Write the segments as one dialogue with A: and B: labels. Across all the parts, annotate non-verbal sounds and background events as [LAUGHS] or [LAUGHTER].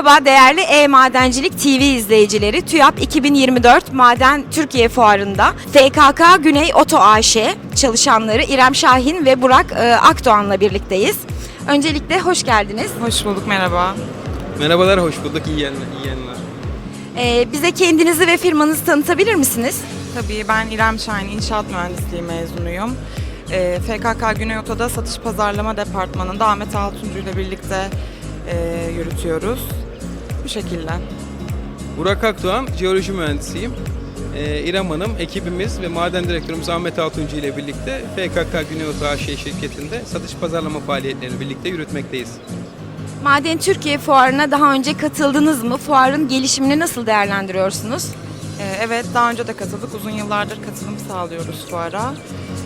A: Merhaba değerli E-Madencilik TV izleyicileri. TÜYAP 2024 Maden Türkiye Fuarı'nda FKK Güney Oto AŞ çalışanları İrem Şahin ve Burak e, Akdoğan'la birlikteyiz. Öncelikle hoş geldiniz.
B: Hoş bulduk, merhaba.
C: Merhabalar, hoş bulduk. İyi yayınlar. iyi yayınlar.
A: E, bize kendinizi ve firmanızı tanıtabilir misiniz?
B: Tabii ben İrem Şahin, İnşaat Mühendisliği mezunuyum. Ee, FKK Güney Oto'da Satış Pazarlama Departmanı'nda Ahmet Altuncu ile birlikte e, yürütüyoruz. Bu şekilde.
C: Burak Akdoğan, jeoloji mühendisiyim. Ee, İrem Hanım, ekibimiz ve maden direktörümüz Ahmet Altuncu ile birlikte FKK Güneydoğu AŞ şirketinde satış pazarlama faaliyetlerini birlikte yürütmekteyiz.
A: Maden Türkiye Fuarı'na daha önce katıldınız mı? Fuarın gelişimini nasıl değerlendiriyorsunuz?
B: Ee, evet, daha önce de katıldık. Uzun yıllardır katılım sağlıyoruz fuara.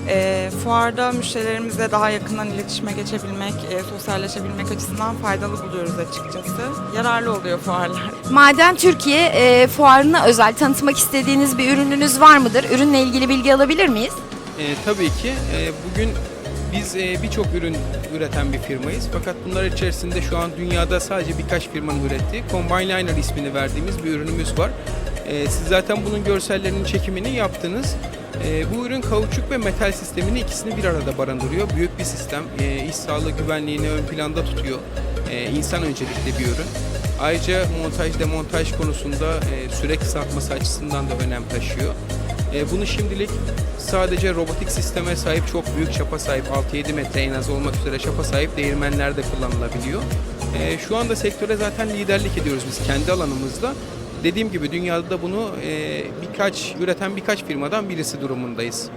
B: Ee, fuarda müşterilerimizle daha yakından iletişime geçebilmek, e, sosyalleşebilmek açısından faydalı buluyoruz açıkçası. Yararlı oluyor fuarlar. [LAUGHS]
A: Maden Türkiye e, Fuarı'na özel tanıtmak istediğiniz bir ürününüz var mıdır? Ürünle ilgili bilgi alabilir miyiz?
C: Ee, tabii ki e, bugün biz e, birçok ürün üreten bir firmayız. Fakat bunlar içerisinde şu an dünyada sadece birkaç firmanın ürettiği Combine Liner ismini verdiğimiz bir ürünümüz var. E, siz zaten bunun görsellerinin çekimini yaptınız. E, bu ürün kauçuk ve metal sistemini ikisini bir arada barındırıyor. Büyük bir sistem. E, iş sağlığı güvenliğini ön planda tutuyor. E, insan öncelikli bir ürün. Ayrıca montaj demontaj konusunda e, süre kısaltması açısından da önem taşıyor. E, bunu şimdilik sadece robotik sisteme sahip çok büyük çapa sahip 6-7 metre en az olmak üzere çapa sahip değirmenlerde kullanılabiliyor. E, şu anda sektöre zaten liderlik ediyoruz biz kendi alanımızda. Dediğim gibi dünyada da bunu e, birkaç üreten birkaç firmadan birisi durumundayız.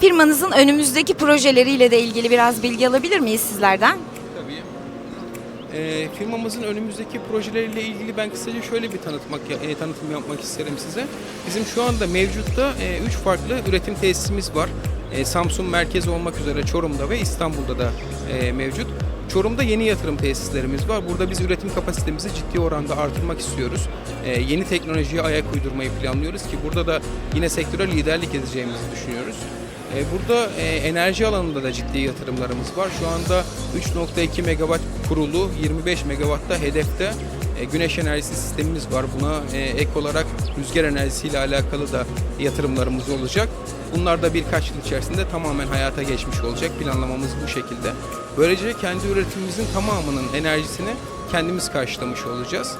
A: Firmanızın önümüzdeki projeleriyle de ilgili biraz bilgi alabilir miyiz sizlerden?
C: Tabii. Ee, firmamızın önümüzdeki projeleriyle ilgili ben kısaca şöyle bir tanıtmak e, tanıtım yapmak isterim size. Bizim şu anda mevcutta 3 farklı üretim tesisimiz var. E, Samsun merkez olmak üzere Çorum'da ve İstanbul'da da e, mevcut. Çorum'da yeni yatırım tesislerimiz var. Burada biz üretim kapasitemizi ciddi oranda artırmak istiyoruz. E, yeni teknolojiye ayak uydurmayı planlıyoruz ki burada da yine sektöre liderlik edeceğimizi düşünüyoruz. E, Burada e, enerji alanında da ciddi yatırımlarımız var. Şu anda 3.2 megawatt kurulu, 25 megawatt da hedefte e, güneş enerjisi sistemimiz var. Buna e, ek olarak rüzgar enerjisiyle alakalı da yatırımlarımız olacak. Bunlar da birkaç yıl içerisinde tamamen hayata geçmiş olacak. Planlamamız bu şekilde. Böylece kendi üretimimizin tamamının enerjisini kendimiz karşılamış olacağız.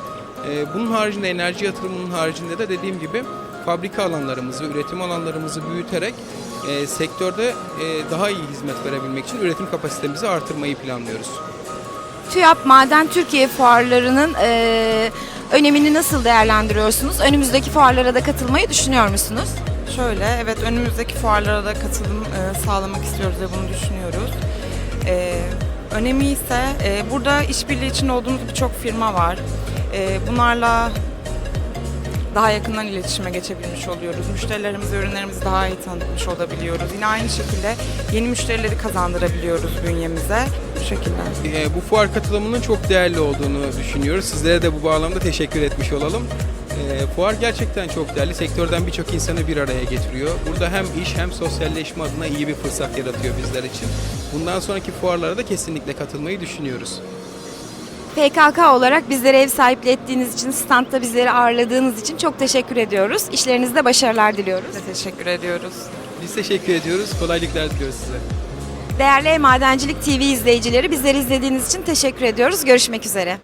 C: E, Bunun haricinde enerji yatırımının haricinde de dediğim gibi fabrika alanlarımızı, üretim alanlarımızı büyüterek e, sektörde e, daha iyi hizmet verebilmek için üretim kapasitemizi artırmayı planlıyoruz.
A: TÜYAP Maden Türkiye Fuarlarının e, önemini nasıl değerlendiriyorsunuz? Önümüzdeki fuarlara da katılmayı düşünüyor musunuz?
B: Şöyle, evet önümüzdeki fuarlara da katılım e, sağlamak istiyoruz ve bunu düşünüyoruz. E, önemi ise e, burada işbirliği için olduğumuz birçok firma var. E, bunlarla daha yakından iletişime geçebilmiş oluyoruz. Müşterilerimizi, ürünlerimizi daha iyi tanıtmış olabiliyoruz. Yine aynı şekilde yeni müşterileri kazandırabiliyoruz bünyemize. Bu şekilde.
C: E, bu fuar katılımının çok değerli olduğunu düşünüyoruz. Sizlere de bu bağlamda teşekkür etmiş olalım. E, fuar gerçekten çok değerli. Sektörden birçok insanı bir araya getiriyor. Burada hem iş hem sosyalleşme adına iyi bir fırsat yaratıyor bizler için. Bundan sonraki fuarlara da kesinlikle katılmayı düşünüyoruz.
A: PKK olarak bizlere ev sahipliği ettiğiniz için, standta bizleri ağırladığınız için çok teşekkür ediyoruz. İşlerinizde başarılar diliyoruz.
B: Teşekkür ediyoruz.
C: Biz teşekkür ediyoruz. Kolaylıklar diliyoruz size.
A: Değerli Madencilik TV izleyicileri bizleri izlediğiniz için teşekkür ediyoruz. Görüşmek üzere.